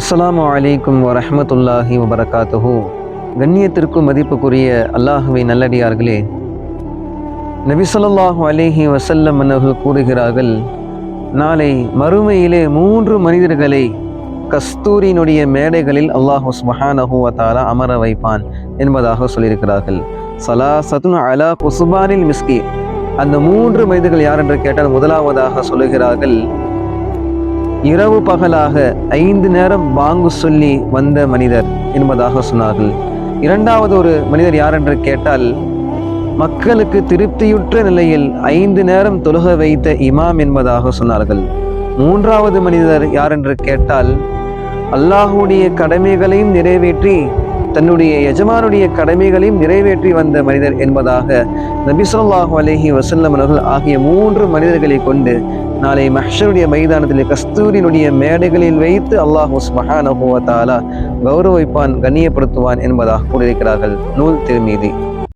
அஸ்லாம் அலைக்கும் வரமத்துல்லாஹி வபரகாத்துஹு. கண்ணியத்திற்கும் மதிப்புக்குரிய அல்லாஹுவை நல்லடியார்களே நபிசல்லாஹு அலேஹி வசல்லம் வஸல்லம் அவர்கள் கூறுகிறார்கள் நாளை மறுமையிலே மூன்று மனிதர்களை கஸ்தூரியினுடைய மேடைகளில் அல்லாஹு சுபஹானஹு வ அமர வைப்பான் என்பதாக சொல்லியிருக்கிறார்கள். சலா சதுன் அலா குசுபானில் மிஸ்கி. அந்த மூன்று மனிதர்கள் யார் என்று கேட்டால் முதலாவதாக சொல்லுகிறார்கள் இரவு பகலாக ஐந்து நேரம் வாங்கு சொல்லி வந்த மனிதர் என்பதாக சொன்னார்கள். இரண்டாவது ஒரு மனிதர் யார் என்று கேட்டால் மக்களுக்கு திருப்தியுற்ற நிலையில் ஐந்து நேரம் தொழுக வைத்த இமாம் என்பதாக சொன்னார்கள். மூன்றாவது மனிதர் யார் என்று கேட்டால் அல்லாஹுடைய கடமைகளையும் நிறைவேற்றி தன்னுடைய எஜமானுடைய கடமைகளையும் நிறைவேற்றி வந்த மனிதர் என்பதாக நபி அலஹி அலைஹி அவர்கள் ஆகிய மூன்று மனிதர்களை கொண்டு நாளை மஹ்ஷருடைய மைதானத்தில் கஸ்தூரினுடைய மேடைகளில் வைத்து அல்லாஹு மஹானஹுவ தாலா கௌரவிப்பான் கண்ணியப்படுத்துவான் என்பதாக கூறியிருக்கிறார்கள். நூல் திருமீதி.